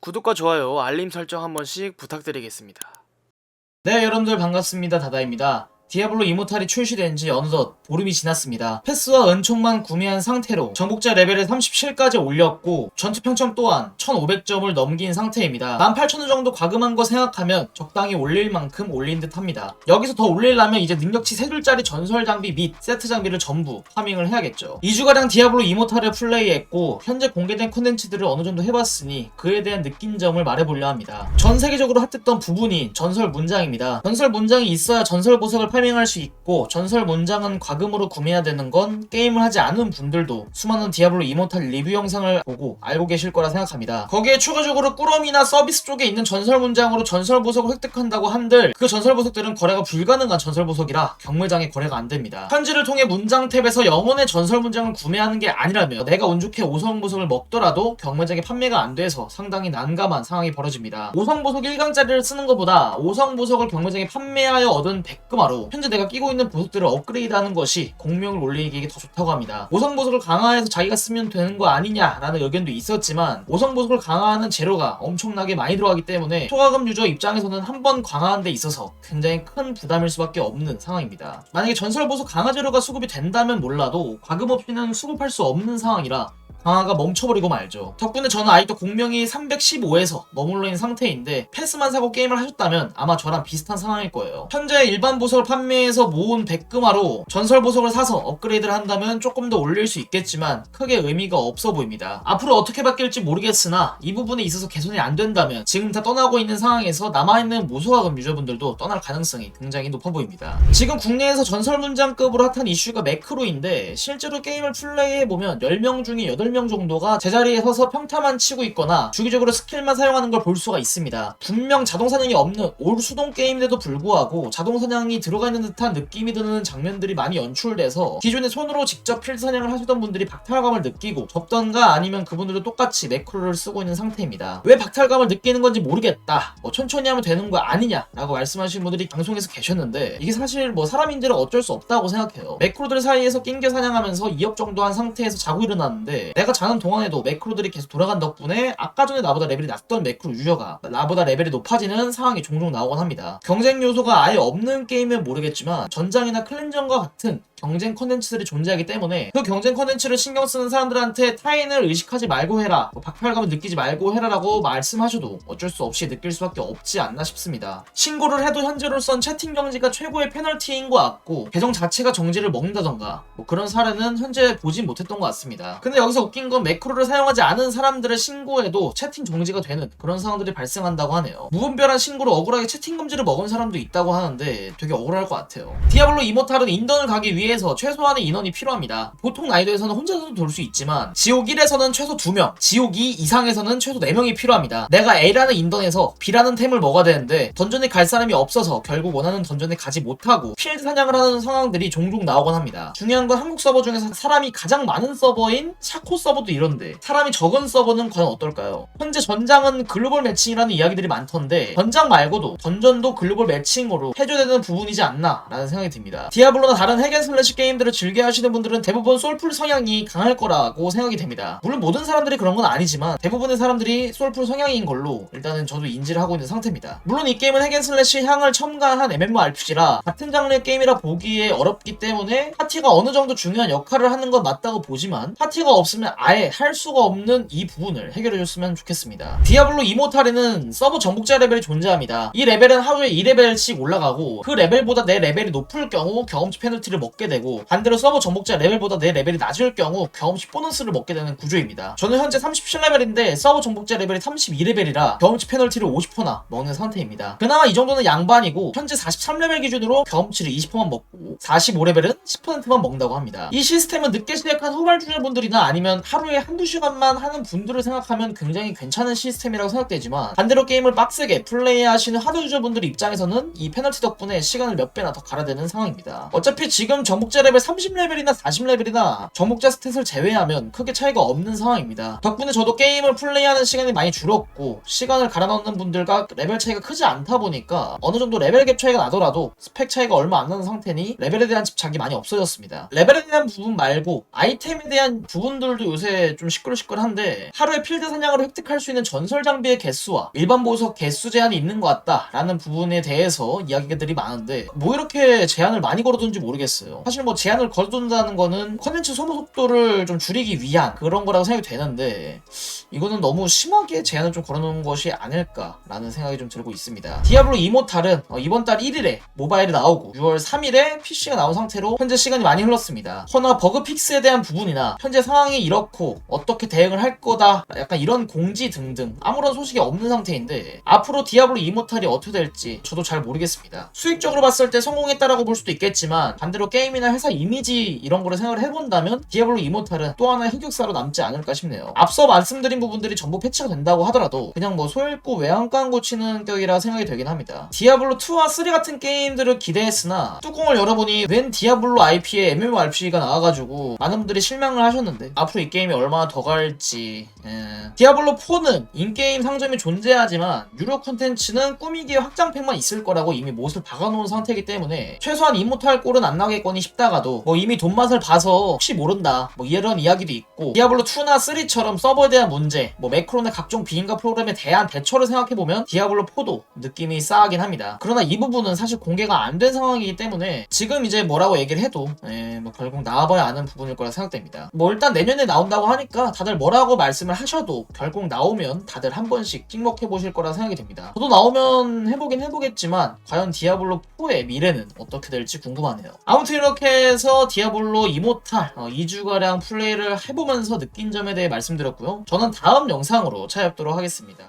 구독과 좋아요, 알림 설정 한 번씩 부탁드리겠습니다. 네 여러분들 반갑습니다 다다입니다 디아블로 이모탈이 출시된 지 어느덧 보름이 지났습니다. 패스와 은총만 구매한 상태로 정복자 레벨을 37까지 올렸고 전투 평점 또한 1500점을 넘긴 상태입니다. 18,000원 정도 과금한 거 생각하면 적당히 올릴 만큼 올린 듯 합니다. 여기서 더 올리려면 이제 능력치 3줄짜리 전설 장비 및 세트 장비를 전부 파밍을 해야겠죠. 2주가량 디아블로 이모탈을 플레이했고 현재 공개된 컨텐츠들을 어느 정도 해봤으니 그에 대한 느낀 점을 말해보려 합니다. 전 세계적으로 핫했던 부분이 전설 문장입니다. 전설 문장이 있어야 전설 보석을 파밍할 수 있고 전설 문장은 과금으로 구매해야 되는 건 게임을 하지 않은 분들도 수많은 디아블로 이모탈 리뷰 영상을 보고 알고 계실 거라 생각합니다. 거기에 추가적으로 꾸러미나 서비스 쪽에 있는 전설 문장으로 전설 보석을 획득한다고 한들 그 전설 보석들은 거래가 불가능한 전설 보석이라 경매장에 거래가 안 됩니다. 현지를 통해 문장 탭에서 영혼의 전설 문장을 구매하는 게 아니라면 내가 운 좋게 5성 보석을 먹더라도 경매장에 판매가 안 돼서 상당히 난감한 상황이 벌어집니다. 5성 보석 1강짜리를 쓰는 것보다 5성 보석을 경매장에 판매하여 얻은 100금화로 현재 내가 끼고 있는 보석들을 업그레이드하는 것이 공명을 올리기에 더 좋다고 합니다. 5성 보석을 강화해서 자기가 쓰면 되는 거 아니냐라는 의견도 있었지만 5성 보석을 강화하는 재료가 엄청나게 많이 들어가기 때문에 초과금 유저 입장에서는 한 번 강화하는 데 있어서 굉장히 큰 부담일 수밖에 없는 상황입니다. 만약에 전설 보석 강화 재료가 수급이 된다면 몰라도 과금 없이는 수급할 수 없는 상황이라 강화가 멈춰버리고 말죠. 덕분에 저는 아직도 공명이 315에서 머물러 있는 상태인데 패스만 사고 게임을 하셨다면 아마 저랑 비슷한 상황일 거예요. 현재 일반 보석을 판매해서 모은 100금화로 전설 보석을 사서 업그레이드를 한다면 조금 더 올릴 수 있겠지만 크게 의미가 없어 보입니다. 앞으로 어떻게 바뀔지 모르겠으나 이 부분에 있어서 개선이 안 된다면 지금 다 떠나고 있는 상황에서 남아있는 무소화금 유저분들도 떠날 가능성이 굉장히 높아 보입니다. 지금 국내에서 전설 문장급으로 핫한 이슈가 매크로인데 실제로 게임을 플레이해보면 10명 중에 8명 정도가 제자리에 서서 평타만 치고 있거나 주기적으로 스킬만 사용하는 걸 볼 수가 있습니다. 분명 자동사냥이 없는 올 수동 게임인데도 불구하고 자동사냥이 들어가 있는 듯한 느낌이 드는 장면들이 많이 연출돼서 기존에 손으로 직접 필드 사냥을 하시던 분들이 박탈감을 느끼고 적던가 아니면 그분들도 똑같이 매크로를 쓰고 있는 상태입니다. 왜 박탈감을 느끼는 건지 모르겠다. 뭐 천천히 하면 되는 거 아니냐라고 말씀하시는 분들이 방송에서 계셨는데 이게 사실 뭐 사람인들은 어쩔 수 없다고 생각해요. 매크로들 사이에서 낑겨 사냥하면서 2억 정도 한 상태에서 자고 일어났는데 내가 자는 동안에도 매크로들이 계속 돌아간 덕분에 아까 전에 나보다 레벨이 낮던 매크로 유저가 나보다 레벨이 높아지는 상황이 종종 나오곤 합니다. 경쟁 요소가 아예 없는 게임은 모르겠지만 전장이나 클린전과 같은 경쟁 컨텐츠들이 존재하기 때문에 그 경쟁 컨텐츠를 신경 쓰는 사람들한테 타인을 의식하지 말고 해라 뭐 박탈감을 느끼지 말고 해라라고 말씀하셔도 어쩔 수 없이 느낄 수밖에 없지 않나 싶습니다. 신고를 해도 현재로선 채팅 정지가 최고의 페널티인 것 같고 계정 자체가 정지를 먹는다던가 뭐 그런 사례는 현재 보진 못했던 것 같습니다. 근데 여기서 웃긴 건 매크로를 사용하지 않은 사람들의 신고에도 채팅 정지가 되는 그런 상황들이 발생한다고 하네요. 무분별한 신고로 억울하게 채팅 금지를 먹은 사람도 있다고 하는데 되게 억울할 것 같아요. 디아블로 이모탈은 인던을 가기 위해 위해서 최소한의 인원이 필요합니다. 보통 난이도에서는 혼자서도 돌 수 있지만 지옥 1에서는 최소 2명, 지옥 2 이상에서는 최소 4명이 필요합니다. 내가 A라는 인던에서 B라는 템을 먹어야 되는데 던전에 갈 사람이 없어서 결국 원하는 던전에 가지 못하고 필드 사냥을 하는 상황들이 종종 나오곤 합니다. 중요한 건 한국 서버 중에서 사람이 가장 많은 서버인 샤코 서버도 이런데 사람이 적은 서버는 과연 어떨까요? 현재 전장은 글로벌 매칭이라는 이야기들이 많던데 전장 말고도 던전도 글로벌 매칭으로 해줘야 되는 부분이지 않나 라는 생각이 듭니다. 디아블로나 다른 핵앤슬 래시 게임들을 즐겨 하시는 분들은 대부분 솔풀 성향이 강할 거라고 생각이 됩니다. 물론 모든 사람들이 그런 건 아니지만 대부분의 사람들이 솔풀 성향인 걸로 일단은 저도 인지를 하고 있는 상태입니다. 물론 이 게임은 핵앤슬래시 향을 첨가한 MMORPG라 같은 장르의 게임이라 보기에 어렵기 때문에 파티가 어느 정도 중요한 역할을 하는 건 맞다고 보지만 파티가 없으면 아예 할 수가 없는 이 부분을 해결해줬으면 좋겠습니다. 디아블로 이모탈에는 서버 정복자 레벨이 존재합니다. 이 레벨은 하루에 2레벨씩 올라가고 그 레벨보다 내 레벨이 높을 경우 경험치 페널티를 먹게 되고 반대로 서버 정복자 레벨보다 내 레벨이 낮을 경우 경험치 보너스를 먹게 되는 구조입니다. 저는 현재 37레벨인데 서버 정복자 레벨이 32레벨이라 경험치 페널티를 50%나 먹는 상태입니다. 그나마 이 정도는 양반이고 현재 43레벨 기준으로 경험치를 20%만 먹고 45레벨은 10%만 먹는다고 합니다. 이 시스템은 늦게 시작한 후발주자분들이나 아니면 하루에 한두 시간만 하는 분들을 생각하면 굉장히 괜찮은 시스템이라고 생각되지만 반대로 게임을 빡세게 플레이하시는 하드 유저분들 입장에서는 이 페널티 덕분에 시간을 몇 배나 더 갈아대는 상황입니다. 어차피 지금 정 정복자 레벨 30레벨이나 40레벨이나 정복자 스탯을 제외하면 크게 차이가 없는 상황입니다. 덕분에 저도 게임을 플레이하는 시간이 많이 줄었고 시간을 갈아 넣는 분들과 레벨 차이가 크지 않다 보니까 어느 정도 레벨 갭 차이가 나더라도 스펙 차이가 얼마 안 나는 상태니 레벨에 대한 집착이 많이 없어졌습니다. 레벨에 대한 부분 말고 아이템에 대한 부분들도 요새 좀 시끌시끌한데 하루에 필드 사냥으로 획득할 수 있는 전설 장비의 개수와 일반 보석 개수 제한이 있는 것 같다라는 부분에 대해서 이야기들이 많은데 뭐 이렇게 제한을 많이 걸어두는지 모르겠어요. 사실 뭐 제한을 걸어둔다는 거는 컨텐츠 소모 속도를 좀 줄이기 위한 그런 거라고 생각이 되는데 이거는 너무 심하게 제한을 좀 걸어놓은 것이 아닐까라는 생각이 좀 들고 있습니다. 디아블로 이모탈은 어, 이번 달 1일에 모바일이 나오고 6월 3일에 PC가 나온 상태로 현재 시간이 많이 흘렀습니다. 허나 버그 픽스에 대한 부분이나 현재 상황이 이렇고 어떻게 대응을 할 거다 약간 이런 공지 등등 아무런 소식이 없는 상태인데 앞으로 디아블로 이모탈이 어떻게 될지 저도 잘 모르겠습니다. 수익적으로 봤을 때 성공했다라고 볼 수도 있겠지만 반대로 게임 이나 회사 이미지 이런 거를 생각을 해본다면 디아블로 이모탈은 또 하나의 흑역사로 남지 않을까 싶네요. 앞서 말씀드린 부분들이 전부 패치가 된다고 하더라도 그냥 뭐 소잃고 외양간 고치는 격이라 생각이 되긴 합니다. 디아블로 2와 3 같은 게임들을 기대했으나 뚜껑을 열어보니 웬 디아블로 IP에 MMORPG가 나와가지고 많은 분들이 실망을 하셨는데 앞으로 이 게임이 얼마나 더 갈지 예. 디아블로 4는 인게임 상점이 존재하지만 유료 콘텐츠는 꾸미기의 확장팩만 있을 거라고 이미 못을 박아놓은 상태이기 때문에 최소한 이모탈 꼴은 안 나겠거니 싶다가도 뭐 이미 돈 맛을 봐서 혹시 모른다. 뭐 이런 이야기도 있고 디아블로 2나 3처럼 서버에 대한 문제 뭐 매크로나 각종 비인가 프로그램에 대한 대처를 생각해보면 디아블로 4도 느낌이 싸하긴 합니다. 그러나 이 부분은 사실 공개가 안 된 상황이기 때문에 지금 이제 뭐라고 얘기를 해도 예, 뭐 결국 나와봐야 아는 부분일 거라 생각됩니다. 뭐 일단 내년에 나온다고 하니까 다들 뭐라고 말씀을 하셔도 결국 나오면 다들 한 번씩 찍먹해 보실 거라 생각이 됩니다. 저도 나오면 해보긴 해보겠지만 과연 디아블로 4의 미래는 어떻게 될지 궁금하네요. 아무튼 이렇게 해서 디아블로 이모탈 어, 2주가량 플레이를 해보면서 느낀 점에 대해 말씀드렸고요. 저는 다음 영상으로 찾아뵙도록 하겠습니다